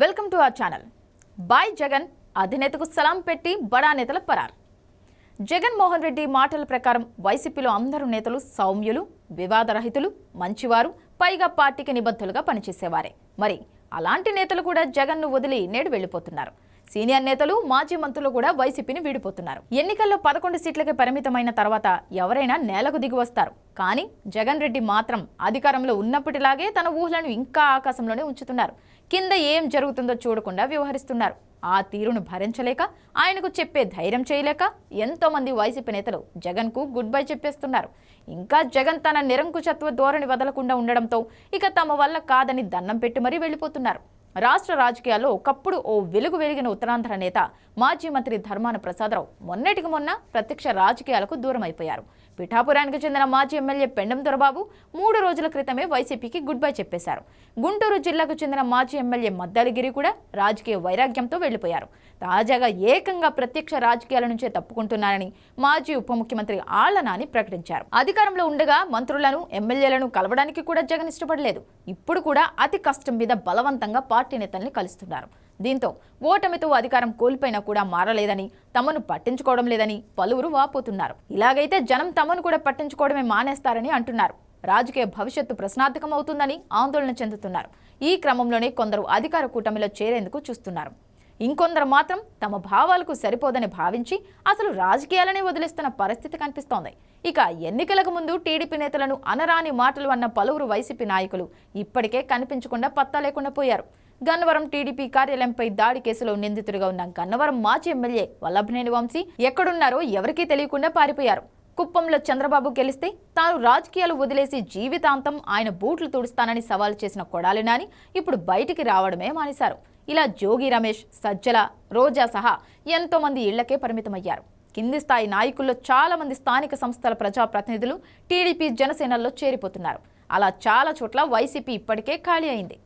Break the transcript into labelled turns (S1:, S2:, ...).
S1: Welcome to our channel. Bye Jagan అధినేతకు సలాం పెట్టి బడా నేతల పరార్. జగన్మోహన్ రెడ్డి మాటల ప్రకారం వైసీపీలో అందరూ నేతలు సౌమ్యులు వివాదరహితులు మంచివారు పైగా పార్టీకి నిబద్ధులుగా పనిచేసేవారే. మరి అలాంటి నేతలు కూడా జగన్ను వదిలి నేడు వెళ్ళిపోతున్నారు. సీనియర్ నేతలు మాజీ మంత్రులు కూడా వైసీపీని వీడిపోతున్నారు. ఎన్నికల్లో పదకొండు సీట్లకి పరిమితమైన తర్వాత ఎవరైనా నేలకు దిగి వస్తారు. కానీ జగన్ రెడ్డి మాత్రం అధికారంలో ఉన్నప్పటిలాగే తన ఊహలను ఇంకా ఆకాశంలోనే ఉంచుతున్నారు. కింద ఏం జరుగుతుందో చూడకుండా వ్యవహరిస్తున్నారు. ఆ తీరును భరించలేక ఆయనకు చెప్పే ధైర్యం చేయలేక ఎంతో మంది వైసీపీ నేతలు జగన్కు గుడ్ బై చెప్పేస్తున్నారు. ఇంకా జగన్ తన నిరంకుశత్వ ధోరణి వదలకుండా ఉండడంతో ఇక తమ వల్ల కాదని దండం పెట్టి మరీ వెళ్ళిపోతున్నారు. రాష్ట్ర రాజకీయాల్లో ఒకప్పుడు ఓ వెలుగు వెలిగిన ఉత్తరాంధ్ర నేత మాజీ మంత్రి ధర్మాన ప్రసాదరావు మొన్నటికి మొన్న ప్రత్యక్ష రాజకీయాలకు దూరం అయిపోయారు పిఠాపురానికి చెందిన మాజీ ఎమ్మెల్యే పెండం దొరబాబు మూడు రోజుల క్రితమే వైసీపీకి గుడ్ బై చెప్పేశారు. గుంటూరు జిల్లాకు చెందిన మాజీ ఎమ్మెల్యే మద్దాలిగిరి కూడా రాజకీయ వైరాగ్యంతో వెళ్ళిపోయారు తాజాగా ఏకంగా ప్రత్యక్ష రాజకీయాల నుంచే తప్పుకుంటున్నారని మాజీ ఉప ముఖ్యమంత్రి ఆళ్ళనాని ప్రకటించారు. అధికారంలో ఉండగా మంత్రులను ఎమ్మెల్యేలను కలవడానికి కూడా జగన్ ఇష్టపడలేదు. ఇప్పుడు కూడా అతి కష్టం మీద బలవంతంగా పార్టీ నేతల్ని కలుస్తున్నారు. దీంతో ఓటమితో అధికారం కోల్పోయినా కూడా మారలేదని తమను పట్టించుకోవడం లేదని పలువురు వాపోతున్నారు. ఇలాగైతే జనం తమను కూడా పట్టించుకోవడమే మానేస్తారని అంటున్నారు. రాజకీయ భవిష్యత్తు ప్రశ్నార్థకం అవుతుందని ఆందోళన చెందుతున్నారు. ఈ క్రమంలోనే కొందరు అధికార కూటమిలో చేరేందుకు చూస్తున్నారు. ఇంకొందరు మాత్రం తమ భావాలకు సరిపోదని భావించి అసలు రాజకీయాలనే వదిలేస్తున్న పరిస్థితి కనిపిస్తోంది. ఇక ఎన్నికలకు ముందు టీడీపీ నేతలను అనరాని మాటలు అన్న పలువురు వైసీపీ నాయకులు ఇప్పటికే కనిపించకుండా పత్తా లేకుండా పోయారు. గన్నవరం టీడీపీ కార్యాలయంపై దాడి కేసులో నిందితుడిగా ఉన్న గన్నవరం మాజీ ఎమ్మెల్యే వల్లభనేని వంశీ ఎక్కడున్నారో ఎవరికీ తెలియకుండా పారిపోయారు. కుప్పంలో చంద్రబాబు గెలిస్తే తాను రాజకీయాలు వదిలేసి జీవితాంతం ఆయన బూట్లు తుడుస్తానని సవాల్ చేసిన కొడాలి నాని ఇప్పుడు బయటికి రావడమే మానేశారు. ఇలా జోగి రమేష్ సజ్జల రోజా సహా ఎంతో మంది ఇళ్ళకే పరిమితమయ్యారు. కింది స్థాయి నాయకుల్లో చాలా మంది స్థానిక సంస్థల ప్రజాప్రతినిధులు టీడీపీ జనసేనల్లో చేరిపోతున్నారు. అలా చాలా చోట్ల వైసీపీ ఇప్పటికే ఖాళీ అయింది.